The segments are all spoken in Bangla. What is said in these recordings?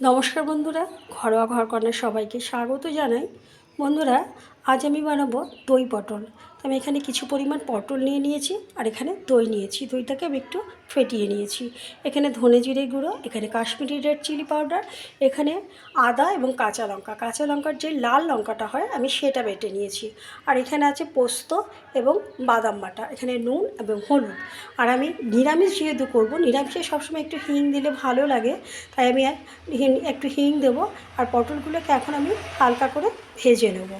নমস্কার বন্ধুরা ঘরোয়া ঘর কর্নার সবাইকে স্বাগত জানাই। বন্ধুরা আজ আমি বানাবো দই পটল। আমি এখানে কিছু পরিমাণ পটল নিয়ে নিয়েছি আর এখানে দই নিয়েছি। দইটাকে আমি একটু ফেটিয়ে নিয়েছি। এখানে ধনে জিরে গুঁড়ো, এখানে কাশ্মীরি রেড চিলি পাউডার, এখানে আদা এবং কাঁচা লঙ্কা। কাঁচা লঙ্কার যে লাল লঙ্কাটা হয়, আমি সেটা বেটে নিয়েছি। আর এখানে আছে পোস্ত এবং বাদাম বাটা। এখানে নুন এবং হলুদ। আর আমি নিরামিষ যেহেতু করব, নিরামিষে সবসময় একটু হিং দিলে ভালো লাগে। তাই আমি একটু হিং দেবো। আর পটলগুলোকে এখন আমি হালকা করে ভেজে নেব।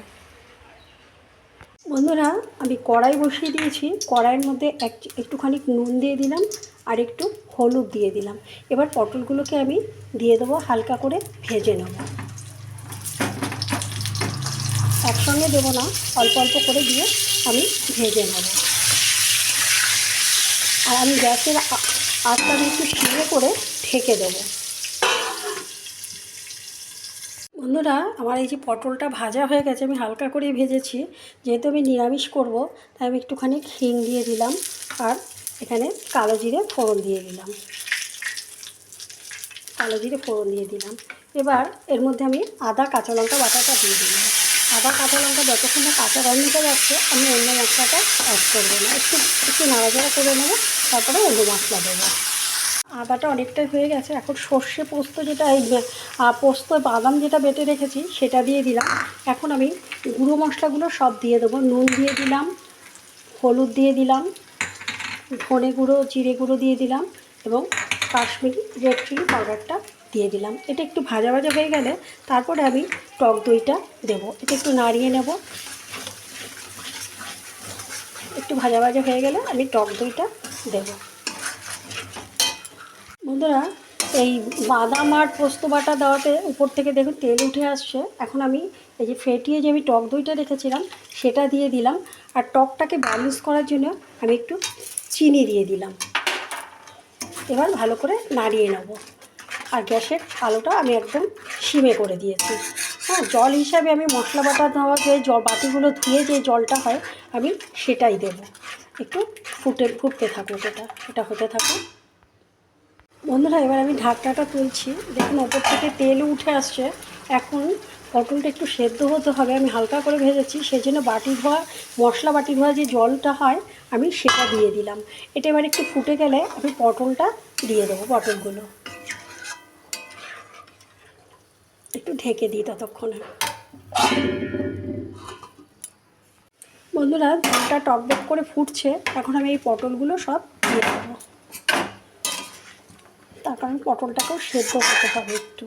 বন্ধুরা, আমি কড়াই বসিয়ে দিয়েছি। কড়াইয়ের মধ্যে এক, একটুখানি নুন দিয়ে দিলাম আর একটু হলুদ দিয়ে দিলাম। এবার পটলগুলোকে আমি দিয়ে দেবো, হালকা করে ভেজে নেব। একসঙ্গে দেবো না, অল্প অল্প করে দিয়ে আমি ভেজে নেব। আর আমি গ্যাসের আ- আঁচটা আমি একটু সিমে করে ঢেকে দেবো। বন্ধুরা, আমার এই যে পটলটা ভাজা হয়ে গেছে, আমি হালকা করে ভেজেছি। যেহেতু আমি নিরামিষ করব, তাই আমি একটুখানি হিং দিয়ে দিলাম আর এখানে কালো জিরে ফোড়ন দিয়ে দিলাম। কালো জিরে ফোড়ন দিয়ে দিলাম। এবার এর মধ্যে আমি আদা, কাঁচা লঙ্কা বাটাটা দিয়ে দিলাম। আদা, কাঁচা লঙ্কা যতক্ষণ না কাঁচা গন্ধটা যাচ্ছে, আমি অন্য মশলাটা অ্যাড করব না। একটু একটু নাড়াচাড়া করে নেব, তারপরে অন্য মশলা দেবো। আদাটা অনেকটাই হয়ে গেছে। এখন সর্ষে পোস্ত যেটা পোস্ত বাদাম যেটা বেটে রেখেছি, সেটা দিয়ে দিলাম। এখন আমি গুঁড়ো মশলাগুলো সব দিয়ে দেবো। নুন দিয়ে দিলাম, হলুদ দিয়ে দিলাম, ধনে গুঁড়ো, জিরে গুঁড়ো দিয়ে দিলাম এবং কাশ্মীরি রেড চিলি পাউডারটা দিয়ে দিলাম। এটা একটু ভাজা ভাজা হয়ে গেলে তারপরে আমি টক দইটা দেবো। এটা একটু নাড়িয়ে নেব। একটু ভাজা ভাজা হয়ে গেলে আমি টক দইটা দেবো। বন্ধুরা, এই বাদাম আর পোস্ত বাটা দেওয়াতে উপর থেকে দেখুন তেল উঠে আসছে। এখন আমি এই যে ফেটিয়ে যে আমি টক দইটা রেখেছিলাম, সেটা দিয়ে দিলাম। আর টকটাকে ব্যালেন্স করার জন্য আমি একটু চিনি দিয়ে দিলাম। এবার ভালো করে নাড়িয়ে নেব। আর গ্যাসের আলোটা আমি একদম সিমে করে দিয়েছি। হ্যাঁ জল হিসাবে আমি মশলা বাটা দেওয়া যে জল, বাটিগুলো ধুয়ে যে জলটা হয়, আমি সেটাই দেব। একটু ফুটে, ফুটতে থাকুক এটা এটা হতে থাকুক। বন্ধুরা, এবার আমি ঢাকনাটা তুলছি। দেখুন, ওপর থেকে তেল উঠে আসছে। এখন পটলটা একটু সেদ্ধ হতে হবে। আমি হালকা করে ভেজেছি সেই জন্য বাটি ধোয়া, মশলা বাটি ধোয়া যে জলটা হয়, আমি সেটা দিয়ে দিলাম। এটা এবার একটু ফুটে গেলে আমি পটলটা দিয়ে দেবো, পটলগুলো। একটু ঢেকে দিই ততক্ষণে। বন্ধুরা জলটা টকবক করে ফুটছে। এখন আমি এই পটলগুলো সব দিয়ে দেবো। তার কারণ পটলটাকেও সেদ্ধ করতে হবে একটু।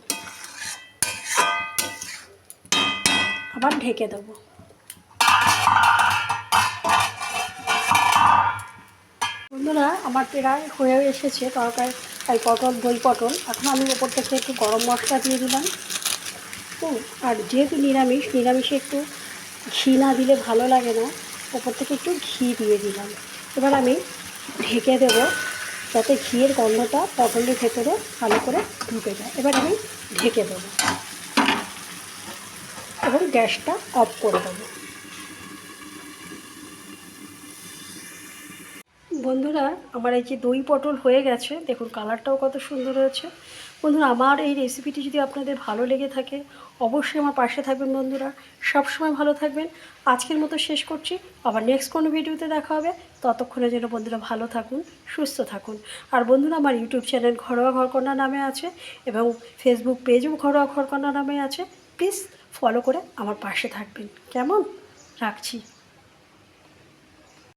আবার ঢেকে দেবো। বন্ধুরা আমার প্রায় হয়ে এসেছে তরকারি এই পটল দই পটল। এখন আমি ওপর থেকে একটু গরম মশলা দিয়ে দিলাম। হুম, আর যেহেতু নিরামিষ নিরামিষে একটু ঘি না দিলে ভালো লাগে না ওপর থেকে একটু ঘি দিয়ে দিলাম। এবার আমি ঢেকে দেবো যাতে ঘিয়ের গন্ধটা পটলের ভেতরে ভালো করে ঢুকে যায়। এবার আমি ঢেকে দেবো। এবং গ্যাসটা অফ করে দেবো। বন্ধুরা, আমার এই যে দই পটল হয়ে গেছে, দেখুন, কালারটাও কত সুন্দর হয়েছে। বন্ধুরা, আমার এই রেসিপিটি যদি আপনাদের ভালো লেগে থাকে, অবশ্যই আমার পাশে থাকবেন বন্ধুরা। সবসময় ভালো থাকবেন। আজকের মতো শেষ করছি। আবার নেক্সট কোনো ভিডিওতে দেখা হবে। ততক্ষণে যেন বন্ধুরা ভালো থাকুন, সুস্থ থাকুন। আর বন্ধুরা, আমার ইউটিউব চ্যানেল ঘরোয়া ঘরকন্যা নামে আছে এবং ফেসবুক পেজও ঘরোয়া ঘরকন্যা নামে আছে। প্লিজ ফলো করে আমার পাশে থাকবেন। কেমন? রাখছি।